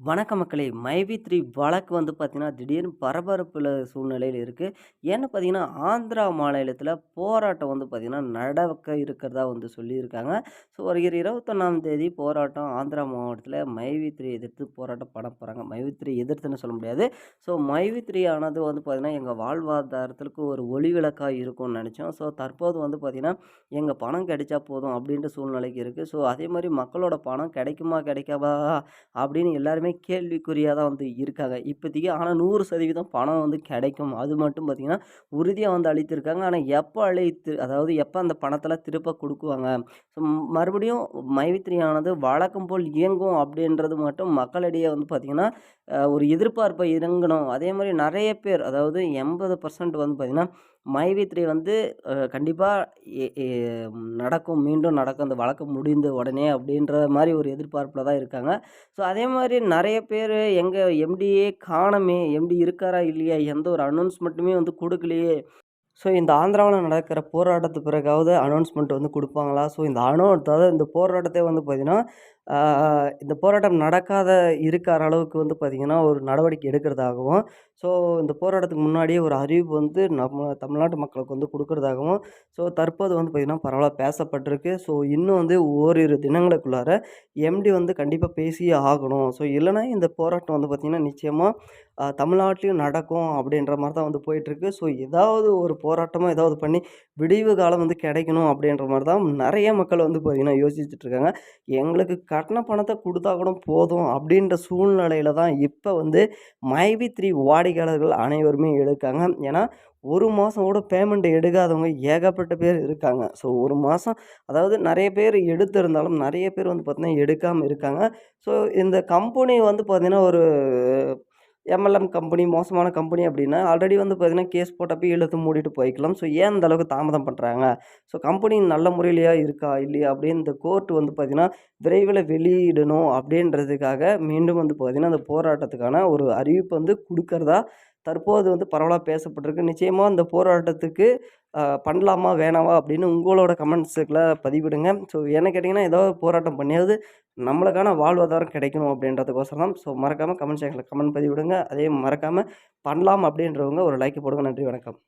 வணக்க மக்களே! மைவி த்ரீ வழக்கு வந்து பார்த்தீங்கன்னா, திடீர்னு பரபரப்பில் சூழ்நிலையில் இருக்குது ஏன்னு பார்த்தீங்கன்னா, ஆந்திரா மாநிலத்தில் போராட்டம் வந்து பார்த்திங்கன்னா நடக்க இருக்கிறதா வந்து சொல்லியிருக்காங்க. ஸோ வருகிற 21ஆம் தேதி போராட்டம் ஆந்திரா மாவட்டத்தில் மைவி த்ரீ எதிர்த்து போராட்டம் பண்ண போகிறாங்க மைவி த்ரீ எதிர்த்துன்னு சொல்ல முடியாது. ஸோ மைவி த்ரீ ஆனது வந்து பார்த்தீங்கன்னா, எங்கள் வாழ்வாதாரத்திற்கு ஒரு ஒளி விளக்காக இருக்கும்னு நினச்சோம் ஸோ தற்போது வந்து பார்த்திங்கன்னா எங்கள் பணம் கிடைச்சா போதும் அப்படின்ற சூழ்நிலைக்கு இருக்குது ஸோ அதே மாதிரி மக்களோட பணம் கிடைக்குமா? கிடைக்காதா? அப்படின்னு எல்லாருமே கேள்விக்குறியாக தான் வந்து இருக்காங்க. இப்போதைக்கு ஆனால் நூறு சதவீதம் பணம் வந்து கிடைக்கும். அது மட்டும் பார்த்திங்கன்னா உறுதியாக வந்து அளித்திருக்காங்க. ஆனால் எப்போ அழைத்து அதாவது எப்போ அந்த பணத்தெல்லாம் திருப்ப கொடுக்குவாங்க ஸோ மறுபடியும் மைவித்திரியானது வழக்கம் போல் இயங்கும் அப்படின்றது மட்டும் மக்களிடையே வந்து பார்த்திங்கன்னா ஒரு எதிர்பார்ப்பை இறங்கணும். மாதிரி நிறைய பேர் அதாவது 80% வந்து பார்த்திங்கன்னா மைவி த்ரீ வந்து கண்டிப்பாக நடக்கும். மீண்டும் நடக்கும். அந்த வழக்கு முடிந்த உடனே அப்படின்ற மாதிரி ஒரு எதிர்பார்ப்பில் தான் இருக்காங்க. ஸோ அதே மாதிரி நிறைய பேர் எங்கள் எம்.டி.யே காணமே எம்.டி இருக்காரா? இல்லையா? எந்த ஒரு அனௌன்ஸ்மெண்ட்டுமே வந்து கொடுக்கலையே ஸோ இந்த ஆந்திராவில் நடக்கிற போராட்டத்துக்கு பிறகாவது அனௌன்ஸ்மெண்ட் வந்து கொடுப்பாங்களா ஸோ இந்த அனௌ அதாவது இந்த போராட்டத்தை வந்து பார்த்தீங்கன்னா, இந்த போராட்டம் நடக்காத இருக்கிற அளவுக்கு வந்து பார்த்திங்கன்னா ஒரு நடவடிக்கை எடுக்கிறதாகவும், ஸோ இந்த போராட்டத்துக்கு முன்னாடியே ஒரு அறிவிப்பு வந்து நம்ம தமிழ்நாட்டு மக்களுக்கு வந்து கொடுக்குறதாகவும் ஸோ தற்போது வந்து பார்த்திங்கன்னா பரவாயில்ல பேசப்பட்டிருக்கு. ஸோ இன்னும் வந்து ஓரிரு தினங்களுக்குள்ளார எம்.டி வந்து கண்டிப்பாக பேசியே ஆகணும். ஸோ இல்லைனா இந்த போராட்டம் வந்து பார்த்தீங்கன்னா, நிச்சயமாக தமிழ்நாட்டிலையும் நடக்கும் அப்படின்ற மாதிரி தான் வந்து போயிட்டுருக்கு. ஸோ ஏதாவது ஒரு போராட்டமாக ஏதாவது பண்ணி விடிவு காலம் வந்து கிடைக்கணும் அப்படின்ற மாதிரி தான் நிறைய மக்கள் வந்து பார்த்திங்கன்னா யோசிச்சுட்ருக்காங்க இருக்காங்க. எங்களுக்கு கட்டின பணத்தை கொடுத்தா கூட போதும் அப்படின்ற சூழ்நிலையில தான் இப்போ வந்து மைவி த்ரீ வாடிக்கையாளர்கள் அனைவருமே எடுக்காங்க ஏன்னா, ஒரு மாதம் கூட பேமெண்ட் எடுக்காதவங்க ஏகப்பட்ட பேர் இருக்காங்க. ஸோ ஒரு மாதம் அதாவது நிறைய பேர் எடுத்திருந்தாலும், நிறைய பேர் வந்து பார்த்திங்கன்னா எடுக்காமல் இருக்காங்க. ஸோ இந்த கம்பெனி வந்து பார்த்தீங்கன்னா, ஒரு எம்.எல்.எம் கம்பெனி மோசமான கம்பெனி அப்படின்னா ஆல்ரெடி வந்து பார்த்திங்கன்னா கேஸ் போட்டப்போ இழுத்து மூடிட்டு போய்க்கலாம். ஸோ ஏன் இந்த அளவுக்கு தாமதம் பண்ணுறாங்க ஸோ கம்பெனி நல்ல முறையிலையா இருக்கா? இல்லையா? அப்படின்னு இந்த கோர்ட் வந்து பார்த்திங்கன்னா விரைவில் வெளியிடணும் அப்படின்றதுக்காக மீண்டும் வந்து பார்த்தீங்கன்னா, அந்த போராட்டத்துக்கான ஒரு அறிவிப்பு வந்து கொடுக்கறதா தற்போது வந்து பரவலாக பேசப்பட்டிருக்கு. நிச்சயமாக அந்த போராட்டத்துக்கு பண்ணலாமா? வேணாவா? அப்படின்னு உங்களோட கமெண்ட்ஸுக்குள்ள பதிவிடுங்க. ஸோ என்ன கேட்டிங்கன்னா ஏதாவது போராட்டம் பண்ணியாவது நம்மளுக்கான வாழ்வாதாரம் கிடைக்கணும் அப்படின்றதுக்கோசரம் தான். ஸோ மறக்காமல் கமெண்ட் செக்ஷனில் கமெண்ட் பதிவிடுங்க. அதே மறக்காமல் பண்ணலாம் அப்படின்றவங்க ஒரு லைக் போடுங்க. நன்றி, வணக்கம்.